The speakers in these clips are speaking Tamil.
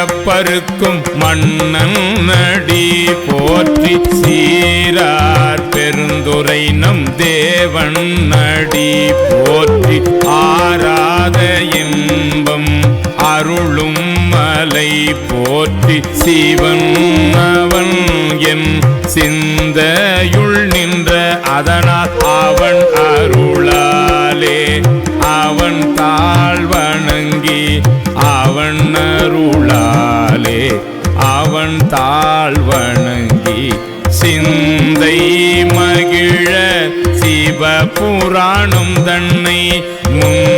பிறப்பருக்கும் மன்னன் நடி போற்றி சீரார் பெருந்துரை நம் தேவன் நடி போற்றி ஆராத இன்பம் அருளும் மலை போற்றி சிவன் அவன் என் சிந்தையுள் நின்ற அதனால் அவன் அருளாலே அவன் தாழ் வணங்கி அருளாலே அவன் தாழ்வணங்கி சிந்தை மகிழ சிவ புராணம் தன்னை முன்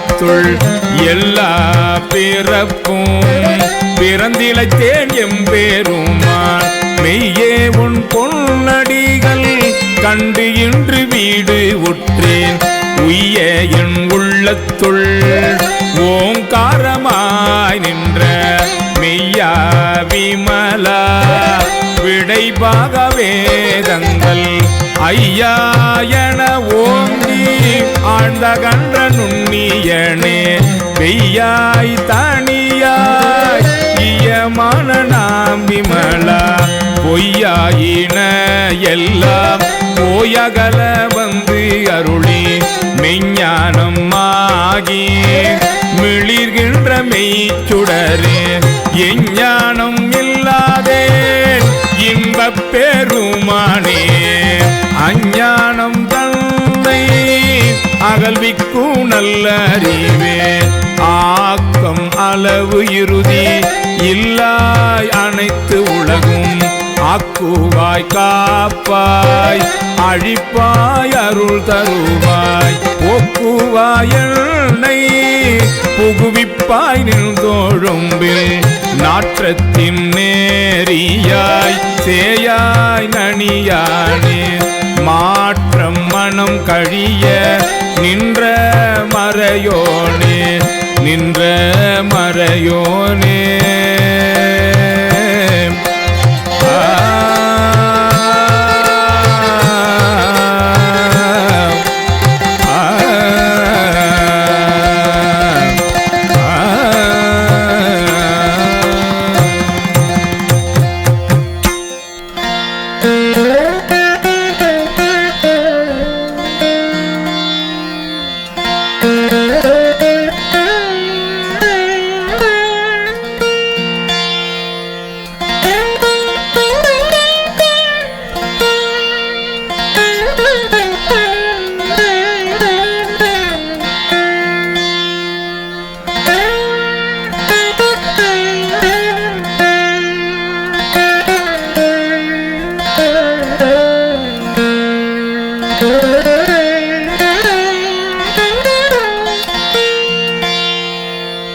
தேவராய் எல்லா பிறப்பும் பிறந்திழைத்தேன் எம்பேருமான் மெய்யே உன் பொன்னடிகள் கண்டு இன்று வீடு உற்றேன். உய்ய என் உள்ளத்துள் ஓங்காரமாய் நின்ற மெய்யா விமலா. விடைபாக வேதங்கள் ஐயா என ஓங்கி ஆழ்ந்த கன்ற நுண்ணியனே பெய்யாய் தனியாய் ஈயமான நாம் விமலா. பொய்யாயின எல்லாம் போயகல வந்து அருளி. மெஞ்ஞானம் ஆகி மிளிர்கின்ற மெய்ச்சுடரே. எஞ்ஞானம் இல்லாதே இன்பப் பெருமானே. அஞ்ஞானம் அகல்விக்கும் நல்ல அறிவே. ஆக்கம் அளவு இறுதி இல்லாய் அனைத்து உலகும். ஆக்குவாய் காப்பாய் அழிப்பாய் அருள் தருவாய். ஒக்குவாய் என்னை புகுவிப்பாய் நின்றோழும்பில் நாற்றத்தின் நேரியாய் சேயாய் நனியானே. மாற்றம் மனம் கழிய நின்ற மறையோனே நின்ற மறையோனே.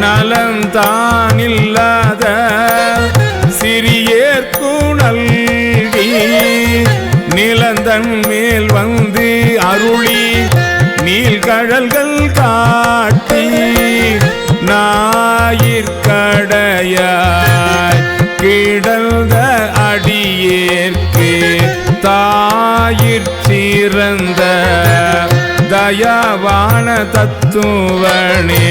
நலம் தான் இல்லாத நல்கி நிலந்தன் மேல் வந்து அருளி நீள்கழல்கள் காட்டி ஞாயிற்கடையாய் கிடந்த அடியேற்கு தாயிற் சிறந்த தயாவான தத்துவனே.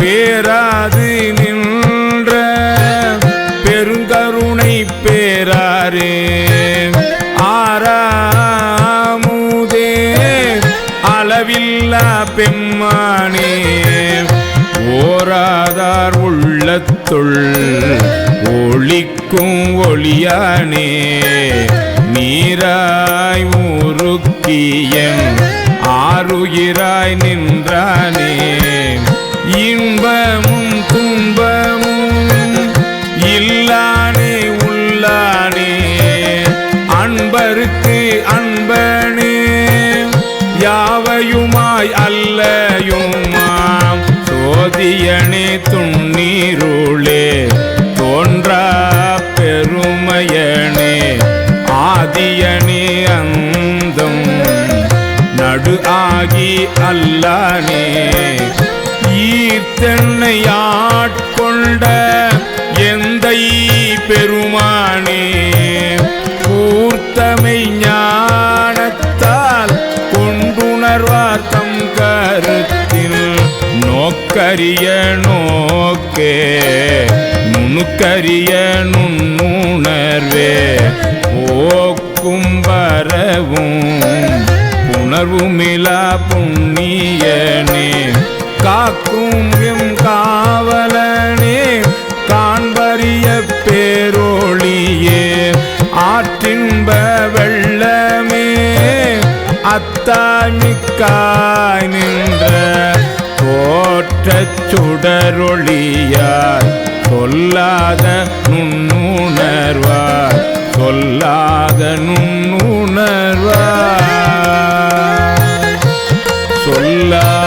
பேராது நின்ற பெருங்கருணை பேராரே. ஆறாமுதே அளவில்லா பெம்மானே. ஓராதார் உள்ளத்துள் ஒளிக்கும் ஒளியானே. நீராய் உருக்கியன் ஆறுயிராய் நின்றானே. இன்பமும் துன்பமும் இல்லானே உள்ளானே. அன்பருக்கு அன்பனே. யாவையுமாய் அல்லையுமாம். சோதியனே துண்ணீருளே. தோன்றா பெருமையனே. ஆதியனே அந்தம். நடு ஆகி அல்லானே. ஈர்த்தென்னை ஆட்கொண்ட எந்தை பெருமானே கூர்த்தமை ஞானத்தால் கொண்டுணர்வாத்தம் கருத்தில். நோக்கரிய நோக்கே நுணுக்கரிய நுண்ணுணர்வே போக்கும் வரவும் உணர்வுமிலா புண்ணியனே. காக்கும் எம் காவலனே காண்பறிய பேரோழியே. ஆற்றின்ப வெள்ளமே அத்தாமிக்காய் நின்ற தோற்றச் சுடரொழியார். சொல்லாத நுண்ணுணர்வார் சொல்லாத நுண்ணுணர்வார். சொல்லாத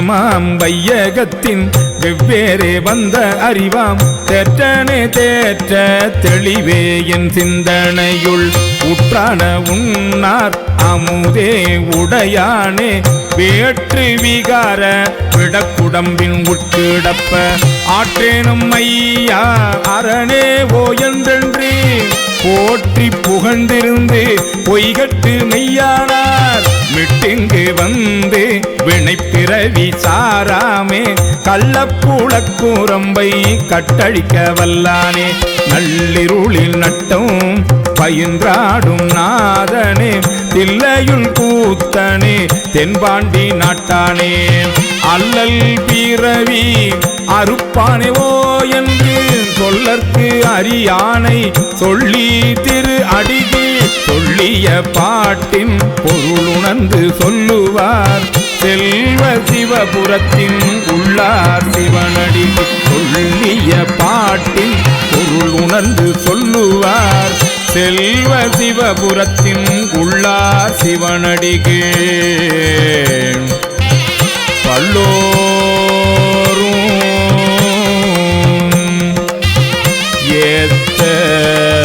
மாற்றமாம் வையகத்தின் வெவ்வேறே வந்த அறிவாம். தேற்றனே தேற்ற தெளிவே என் சிந்தனையுள். உற்றான உன்னார் அமுதே உடையானே. வேற்று விகார விடக்குடம்பின் உட்கிடப்ப. ஆற்றேனும் ஐயா அரணே ஓ போற்றி புகழ்ந்திருந்து பொய்கட்டு மெய்யானார். மிட்டிங்கு வந்து வினைப்பிறவி சாராமே கள்ளப்புழக்கூரம்பை கட்டழிக்க வல்லானே நள்ளிருளில் நட்டம் பயின்றாடும் நாதனே தில்லையுள் கூத்தனே தென்பாண்டி நாட்டானே. அல்லல் பிறவி அறுப்பானே ஓ என்று சொல்லற்கு அரியானை சொல்லி திரு அடிகே சொல்லிய பாட்டின் பொருளுணர்ந்து சொல்லுவார். செல்வ சிவபுரத்தின் உள்ளார் சிவனடி சொல்லிய பாட்டின் பொருள் உணர்ந்து சொல்லுவார். செல்வ சிவபுரத்தின் உள்ளார் சிவனடிகே. பல்லோரும் Yeah.